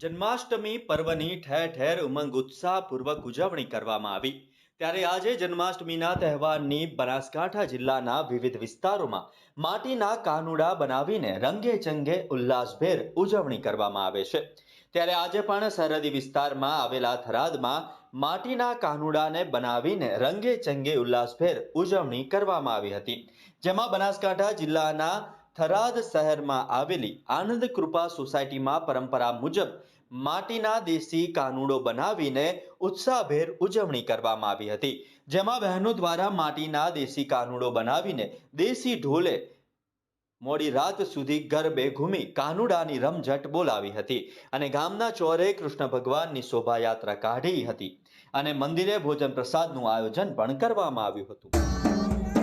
જન્માષ્ટમી પર્વની ઠેર ઠેર ઉમંગ, ઉત્સાહપૂર્વક ઉજવણી કરવામાં આવી. ત્યારે આજે જન્માષ્ટમીના તહેવારની બનાસકાંઠા જિલ્લાના વિવિધ વિસ્તારોમાં માટીના કાનુડા બનાવીને રંગે ચંગે ઉલ્લાસભેર ઉજવણી કરવામાં આવે છે. ત્યારે આજે પણ સરહદી વિસ્તારમાં આવેલા થરાદમાં માટીના કાનુડાને બનાવીને રંગે ચંગે ઉલ્લાસભેર ઉજવણી કરવામાં આવી હતી. જેમાં બનાસકાંઠા જિલ્લાના થરાદ શહેરમાં આવેલી આનંદ કૃપા સોસાયટીમાં પરંપરા મુજબ માટીના દેશી કાનુડો બનાવીને ઉત્સાહભેર ઉજવણી કરવામાં આવી હતી. જેમાં બહેનો દ્વારા માટીના દેશી કાનુડો બનાવીને દેશી ઢોલે મોડી રાત સુધી ગરબે ઘૂમી કાનુડાની રમઝટ બોલાવી હતી અને ગામના ચોરે કૃષ્ણ ભગવાનની શોભાયાત્રા કાઢી હતી અને મંદિરે ભોજન પ્રસાદનું આયોજન પણ કરવામાં આવ્યું હતું.